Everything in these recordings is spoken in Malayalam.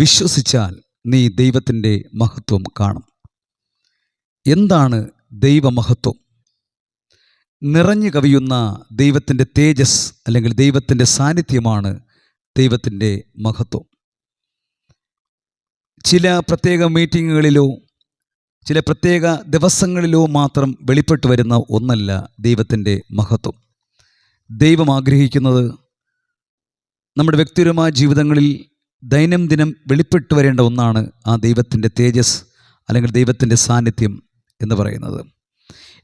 വിശ്വസിച്ചാൽ നീ ദൈവത്തിന്റെ മഹത്വം കാണും. എന്താണ് ദൈവമഹത്വം? നിറഞ്ഞു കവിയുന്ന ദൈവത്തിന്റെ തേജസ് അല്ലെങ്കിൽ ദൈവത്തിന്റെ സാന്നിധ്യമാണ് ദൈവത്തിന്റെ മഹത്വം. ചില പ്രത്യേക മീറ്റിങ്ങുകളിലോ ചില പ്രത്യേക ദിവസങ്ങളിലോ മാത്രം വെളിപ്പെട്ടു വരുന്ന ഒന്നല്ല ദൈവത്തിന്റെ മഹത്വം. ദൈവം ആഗ്രഹിക്കുന്നത് നമ്മുടെ വ്യക്തിപരമായ ജീവിതങ്ങളിൽ ദൈനംദിനം വെളിപ്പെട്ടു വരേണ്ട ഒന്നാണ് ആ ദൈവത്തിന്റെ തേജസ് അല്ലെങ്കിൽ ദൈവത്തിന്റെ സാന്നിധ്യം എന്ന് പറയുന്നത്.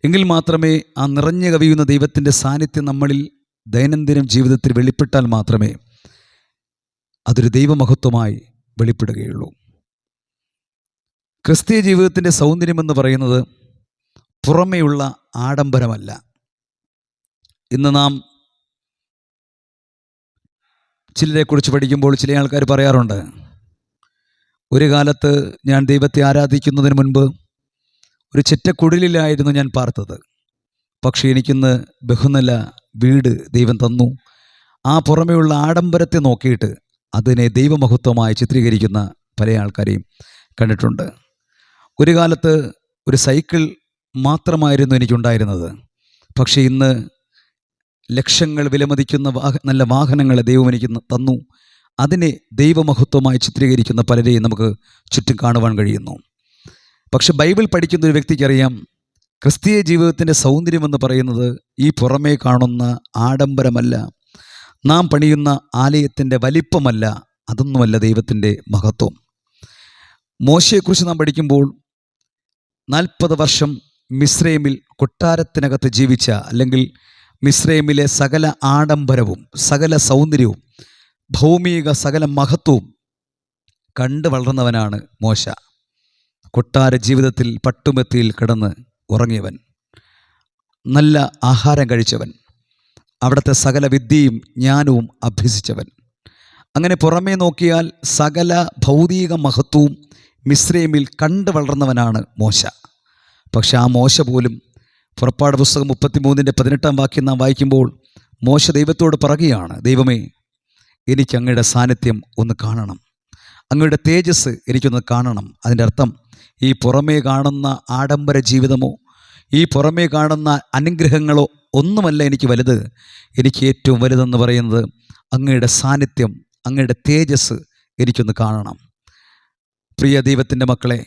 എങ്കിൽ മാത്രമേ ആ നിറഞ്ഞു കവിയുന്ന ദൈവത്തിന്റെ സാന്നിധ്യം നമ്മളിൽ ദൈനംദിനം ജീവിതത്തിൽ വെളിപ്പെട്ടാൽ മാത്രമേ അതൊരു ദൈവമഹത്വമായി വെളിപ്പെടുകയുള്ളൂ. ക്രിസ്തീയ ജീവിതത്തിന്റെ സൗന്ദര്യമെന്ന് പറയുന്നത് പുറമേയുള്ള ആഡംബരമല്ല. ഇന്ന് നാം ചിലരെക്കുറിച്ച് പഠിക്കുമ്പോൾ ചില ആൾക്കാർ പറയാറുണ്ട് ഒരു കാലത്ത് ഞാൻ ദൈവത്തെ ആരാധിക്കുന്നതിന് മുൻപ് ഒരു ചിറ്റക്കുടലിലായിരുന്നു ഞാൻ പാർത്തത്. പക്ഷേ എനിക്കിന്ന് ബഹുനില വീട് ദൈവം തന്നു. ആ പുറമെയുള്ള ആഡംബരത്തെ നോക്കിയിട്ട് അതിനെ ദൈവമഹത്വമായി ചിത്രീകരിക്കുന്ന പല ആൾക്കാരെയും കണ്ടിട്ടുണ്ട്. ഒരു കാലത്ത് ഒരു സൈക്കിൾ മാത്രമായിരുന്നു എനിക്കുണ്ടായിരുന്നത്. പക്ഷേ ഇന്ന് ലക്ഷങ്ങൾ വിലമതിക്കുന്ന വാഹ നല്ല വാഹനങ്ങളെ ദൈവം എനിക്ക് തന്നു. അതിനെ ദൈവമഹത്വമായി ചിത്രീകരിക്കുന്ന പലരെയും നമുക്ക് ചുറ്റും കാണുവാൻ കഴിയുന്നു. പക്ഷെ ബൈബിൾ പഠിക്കുന്ന ഒരു വ്യക്തിക്കറിയാം ക്രിസ്തീയ ജീവിതത്തിന്റെ സൗന്ദര്യമെന്ന് പറയുന്നത് ഈ പുറമേ കാണുന്ന ആഡംബരമല്ല. നാം പണിയുന്ന ആലയത്തിന്റെ വലിപ്പമല്ല അതൊന്നുമല്ല ദൈവത്തിന്റെ മഹത്വം. മോശയെക്കുറിച്ച് നാം പഠിക്കുമ്പോൾ നാൽപ്പത് വർഷം മിസ്രൈമിൽ കൊട്ടാരത്തിനകത്ത് ജീവിച്ച അല്ലെങ്കിൽ മിസ്രൈമിലെ സകല ആഡംബരവും സകല സൗന്ദര്യവും ഭൗമിക സകല മഹത്വവും കണ്ടു വളർന്നവനാണ് മോശ. കൊട്ടാര ജീവിതത്തിൽ പട്ടുമെത്തിയിൽ കിടന്ന് ഉറങ്ങിയവൻ. നല്ല ആഹാരം കഴിച്ചവൻ. അവിടുത്തെ സകല വിദ്യയും ജ്ഞാനവും അഭ്യസിച്ചവൻ. അങ്ങനെ പുറമേ നോക്കിയാൽ സകല ഭൗതിക മഹത്വവും മിസ്രൈമിൽ കണ്ടു വളർന്നവനാണ് മോശ. പക്ഷെ ആ മോശ പോലും പുറപ്പാട് പുസ്തകം മുപ്പത്തിമൂന്നിന്റെ പതിനെട്ടാം വാക്യം നാം വായിക്കുമ്പോൾ മോശ ദൈവത്തോട് പറയുകയാണ് ദൈവമേ എനിക്ക് അങ്ങയുടെ സാന്നിധ്യം ഒന്ന് കാണണം. അങ്ങയുടെ തേജസ് എനിക്കൊന്ന് കാണണം. അതിന്റെ അർത്ഥം ഈ പുറമേ കാണുന്ന ആഡംബര ജീവിതമോ ഈ പുറമേ കാണുന്ന അനുഗ്രഹങ്ങളോ ഒന്നുമല്ല എനിക്ക് വലുത്. എനിക്ക് ഏറ്റവും വലുതെന്ന് പറയുന്നത് അങ്ങയുടെ സാന്നിധ്യം അങ്ങയുടെ തേജസ് എനിക്കൊന്ന് കാണണം. പ്രിയ ദൈവത്തിന്റെ മക്കളെ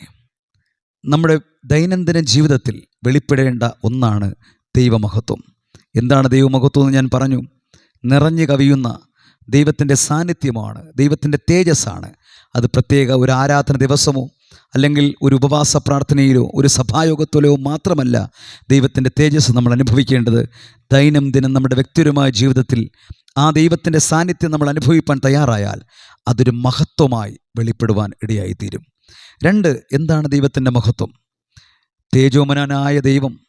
നമ്മുടെ ദൈനംദിന ജീവിതത്തിൽ വെളിപ്പെടേണ്ട ഒന്നാണ് ദൈവമഹത്വം. എന്താണ് ദൈവമഹത്വം എന്ന് ഞാൻ പറഞ്ഞു? നിറഞ്ഞു കവിയുന്ന ദൈവത്തിന്റെ സാന്നിധ്യമാണ് ദൈവത്തിന്റെ തേജസ്സാണ്. അത് പ്രത്യേക ഒരു ആരാധന ദിവസമോ അല്ലെങ്കിൽ ഒരു ഉപവാസ പ്രാർത്ഥനയിലോ ഒരു സഭായോഗത്തിലോ മാത്രമല്ല ദൈവത്തിന്റെ തേജസ് നമ്മൾ അനുഭവിക്കേണ്ടത്. ദൈനംദിനം നമ്മുടെ വ്യക്തിപരമായ ജീവിതത്തിൽ ആ ദൈവത്തിന്റെ സാന്നിധ്യം നമ്മൾ അനുഭവിക്കാൻ തയ്യാറായാൽ അതൊരു മഹത്വമായി വെളിപ്പെടുവാൻ ഇടയായിത്തീരും. രണ്ട് എന്താണ് ദൈവത്തിന്റെ മഹത്വം? തേജോമനായ ദൈവം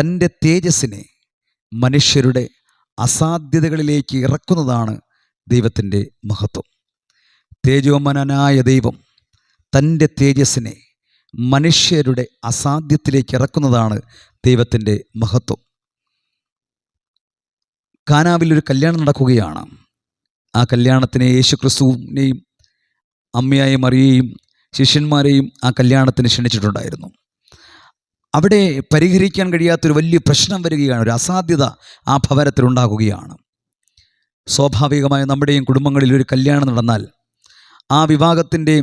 തന്റെ തേജസ്സിനെ മനുഷ്യരുടെ അസാധ്യതകളിലേക്ക് ഇറക്കുന്നതാണ് ദൈവത്തിന്റെ മഹത്വം. തേജോമനായ ദൈവം തന്റെ തേജസ്സിനെ മനുഷ്യരുടെ അസാധ്യത്തിലേക്ക് ഇറക്കുന്നതാണ് ദൈവത്തിന്റെ മഹത്വം. കാനാവിലൊരു കല്യാണം നടക്കുകയാണ്. ആ കല്യാണത്തിന് യേശുക്രിസ്തുവിനെയും അമ്മയായ മറിയെയും ശിഷ്യന്മാരെയും ആ കല്യാണത്തിന് ക്ഷണിച്ചിട്ടുണ്ടായിരുന്നു. അവിടെ പരിഹരിക്കാൻ കഴിയാത്തൊരു വലിയ പ്രശ്നം വരികയാണ് ഒരു അസാധ്യത ആ ഭവനത്തിലുണ്ടാകുകയാണ് സ്വാഭാവികമായി നമ്മുടെയും കുടുംബങ്ങളിൽ ഒരു കല്യാണം നടന്നാൽ ആ വിവാഹത്തിന്റെ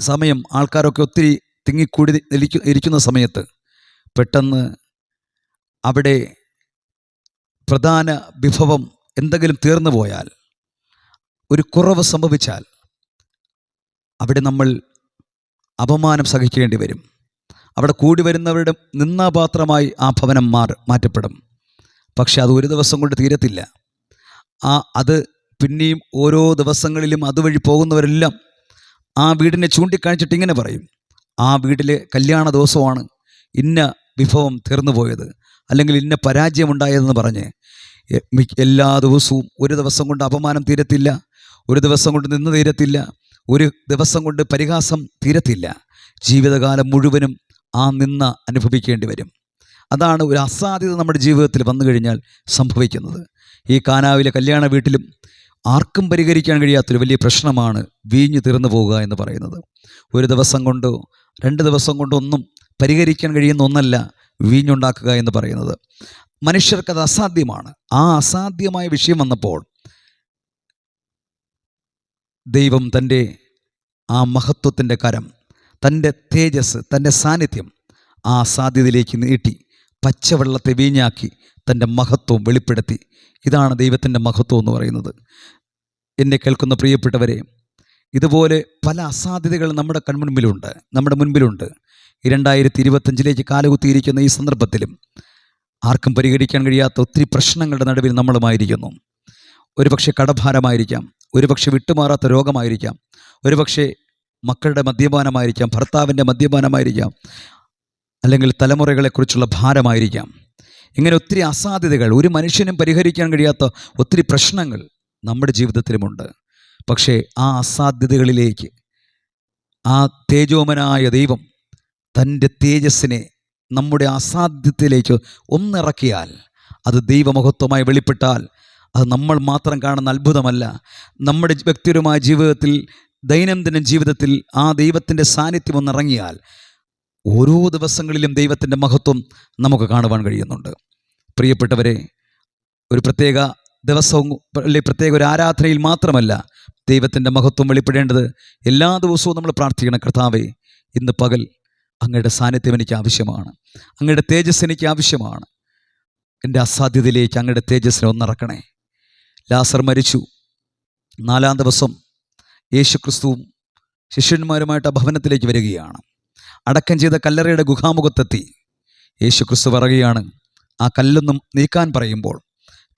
സമയം ആൾക്കാരൊക്കെ ഒത്തിരി തിങ്ങിക്കൂടി ഇരിക്കുന്ന സമയത്ത് പെട്ടെന്ന് അവിടെ പ്രധാന വിഭവം എന്തെങ്കിലും തീർന്നു പോയാൽ ഒരു കുറവ് സംഭവിച്ചാൽ അവിടെ നമ്മൾ അപമാനം സഹിക്കേണ്ടി വരും. അവിടെ കൂടി വരുന്നവരുടെ നിന്നാപാത്രമായി ആ ഭവനം മാർ മാറ്റപ്പെടും. പക്ഷെ അത് ഒരു ദിവസം കൊണ്ട് തീരത്തില്ല. ആ അത് പിന്നെയും ഓരോ ദിവസങ്ങളിലും അതുവഴി പോകുന്നവരെല്ലാം ആ വീടിനെ ചൂണ്ടിക്കാണിച്ചിട്ട് ഇങ്ങനെ പറയും. ആ വീട്ടിലെ കല്യാണ ദിവസമാണ് ഇന്ന വിഭവം തീർന്നു പോയത്. അല്ലെങ്കിൽ ഇന്ന പരാജയമുണ്ടായതെന്ന് പറഞ്ഞ് എല്ലാ ദിവസവും ഒരു ദിവസം കൊണ്ട് അപമാനം തീരത്തില്ല. ഒരു ദിവസം കൊണ്ട് നിന്ന് തീരത്തില്ല. ഒരു ദിവസം കൊണ്ട് പരിഹാസം തീരത്തില്ല. ജീവിതകാലം മുഴുവനും ആ നിന്ന അനുഭവിക്കേണ്ടി വരും. അതാണ് ഒരു അസാധ്യത നമ്മുടെ ജീവിതത്തിൽ വന്നു കഴിഞ്ഞാൽ സംഭവിക്കുന്നത്. ഈ കാനാവിലെ കല്യാണ വീട്ടിലും ആർക്കും പരിഹരിക്കാൻ കഴിയാത്തൊരു വലിയ പ്രശ്നമാണ് വീഞ്ഞു തീർന്നു പോവുക എന്ന് പറയുന്നത്. ഒരു ദിവസം കൊണ്ടോ രണ്ട് ദിവസം കൊണ്ടോ ഒന്നും പരിഹരിക്കാൻ കഴിയുന്ന ഒന്നല്ല വീഞ്ഞുണ്ടാക്കുക എന്ന് പറയുന്നത്. മനുഷ്യർക്കത് അസാധ്യമാണ്. ആ അസാധ്യമായ വിഷയം വന്നപ്പോൾ ദൈവം തന്റെ ആ മഹത്വത്തിന്റെ കരം തന്റെ തേജസ് തന്റെ സാന്നിധ്യം ആ സാധ്യതയിലേക്ക് നീട്ടി പച്ചവെള്ളത്തെ വീഞ്ഞാക്കി തന്റെ മഹത്വം വെളിപ്പെടുത്തി. ഇതാണ് ദൈവത്തിന്റെ മഹത്വം എന്ന് പറയുന്നത്. എന്നെ കേൾക്കുന്ന പ്രിയപ്പെട്ടവരെ ഇതുപോലെ പല അസാധ്യതകൾ നമ്മുടെ കൺമുൻപിലുണ്ട് നമ്മുടെ മുൻപിലുണ്ട്. രണ്ടായിരത്തി ഇരുപത്തഞ്ചിലേക്ക് കാലുകുത്തിയിരിക്കുന്ന ഈ സന്ദർഭത്തിലും ആർക്കും പരിഹരിക്കാൻ കഴിയാത്ത ഒത്തിരി പ്രശ്നങ്ങളുടെ നടുവിൽ നമ്മളുമായിരിക്കുന്നു. ഒരുപക്ഷെ കടഭാരമായിരിക്കാം. ഒരുപക്ഷെ വിട്ടുമാറാത്ത രോഗമായിരിക്കാം. ഒരുപക്ഷെ മക്കളുടെ മദ്യപാനമായിരിക്കാം ഭർത്താവിന്റെ മദ്യപാനമായിരിക്കാം അല്ലെങ്കിൽ തലമുറകളെക്കുറിച്ചുള്ള ഭാരമായിരിക്കാം. ഇങ്ങനെ ഒത്തിരി അസാധ്യതകൾ ഒരു മനുഷ്യനും പരിഹരിക്കാൻ കഴിയാത്ത ഒത്തിരി പ്രശ്നങ്ങൾ നമ്മുടെ ജീവിതത്തിലുമുണ്ട്. പക്ഷേ ആ അസാധ്യതകളിലേക്ക് ആ തേജോമനായ ദൈവം തന്റെ തേജസ്സിനെ നമ്മുടെ അസാധ്യത്തിലേക്ക് ഒന്നിറക്കിയാൽ അത് ദൈവമഹത്വമായി വെളിപ്പെട്ടാൽ അത് നമ്മൾ മാത്രം കാണുന്ന അത്ഭുതമല്ല. നമ്മുടെ വ്യക്തിപരമായ ജീവിതത്തിൽ ദൈനംദിന ജീവിതത്തിൽ ആ ദൈവത്തിന്റെ സാന്നിധ്യം ഒന്നിറങ്ങിയാൽ ഓരോ ദിവസങ്ങളിലും ദൈവത്തിന്റെ മഹത്വം നമുക്ക് കാണുവാൻ കഴിയുന്നുണ്ട്. പ്രിയപ്പെട്ടവരെ ഒരു പ്രത്യേക ദിവസവും അല്ലെങ്കിൽ പ്രത്യേക ഒരു ആരാധനയിൽ മാത്രമല്ല ദൈവത്തിന്റെ മഹത്വം വെളിപ്പെടേണ്ടത്. എല്ലാ ദിവസവും നമ്മൾ പ്രാർത്ഥിക്കണം കർത്താവേ ഇന്ന് പകൽ അങ്ങയുടെ സാന്നിധ്യം എനിക്ക് ആവശ്യമാണ്. അങ്ങയുടെ തേജസ് എനിക്ക് ആവശ്യമാണ്. എന്റെ അസാധ്യതയിലേക്ക് അങ്ങയുടെ തേജസ്സിനെ ഒന്നിറക്കണേ. ലാസർ മരിച്ചു. നാലാം ദിവസം യേശു ക്രിസ്തുവും ശിഷ്യന്മാരുമായിട്ട് ആ ഭവനത്തിലേക്ക് വരികയാണ്. അടക്കം ചെയ്ത കല്ലറയുടെ ഗുഹാമുഖത്തെത്തി. യേശു ക്രിസ്തു പറയുകയാണ് ആ കല്ലൊന്നും നീക്കാൻ പറയുമ്പോൾ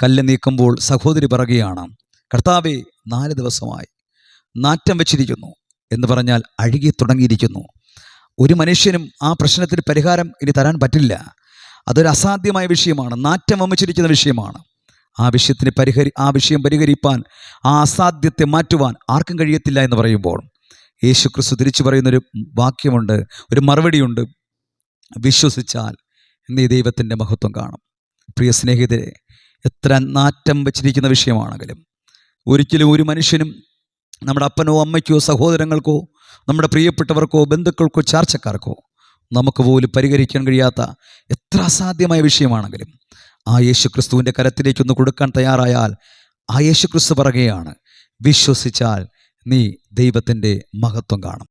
കല്ല് നീക്കുമ്പോൾ സഹോദരി പറയുകയാണ് കർത്താവെ നാല് ദിവസമായി നാറ്റം വെച്ചിരിക്കുന്നു എന്ന് പറഞ്ഞാൽ അഴുകി തുടങ്ങിയിരിക്കുന്നു. ഒരു മനുഷ്യനും ആ പ്രശ്നത്തിന് പരിഹാരം ഇനി തരാൻ പറ്റില്ല. അതൊരു അസാധ്യമായ വിഷയമാണ്. നാറ്റം വമിച്ചിരിക്കുന്ന വിഷയമാണ്. ആ വിഷയത്തിന് പരിഹരി ആ വിഷയം പരിഹരിപ്പാൻ ആ അസാധ്യത്തെ മാറ്റുവാൻ ആർക്കും കഴിയത്തില്ല എന്ന് പറയുമ്പോൾ യേശു ക്രിസ്തു തിരിച്ചു പറയുന്നൊരു വാക്യമുണ്ട് ഒരു മറുപടിയുണ്ട്. വിശ്വസിച്ചാൽ നീ ദൈവത്തിന്റെ മഹത്വം കാണും. പ്രിയ സ്നേഹിതരെ എത്ര നാറ്റം വച്ചിരിക്കുന്ന വിഷയമാണെങ്കിലും ഒരിക്കലും ഒരു മനുഷ്യനും നമ്മുടെ അപ്പനോ അമ്മയ്ക്കോ സഹോദരങ്ങൾക്കോ നമ്മുടെ പ്രിയപ്പെട്ടവർക്കോ ബന്ധുക്കൾക്കോ ചാർച്ചക്കാർക്കോ നമുക്ക് പോലും പരിഹരിക്കാൻ കഴിയാത്ത എത്ര അസാധ്യമായ വിഷയമാണെങ്കിലും ആ യേശു ക്രിസ്തുവിന്റെ കരത്തിലേക്കൊന്ന് കൊടുക്കാൻ തയ്യാറായാൽ ആ യേശു ക്രിസ്തു പറയുകയാണ് വിശ്വസിച്ചാൽ നീ ദൈവത്തിന്റെ മഹത്വം കാണും.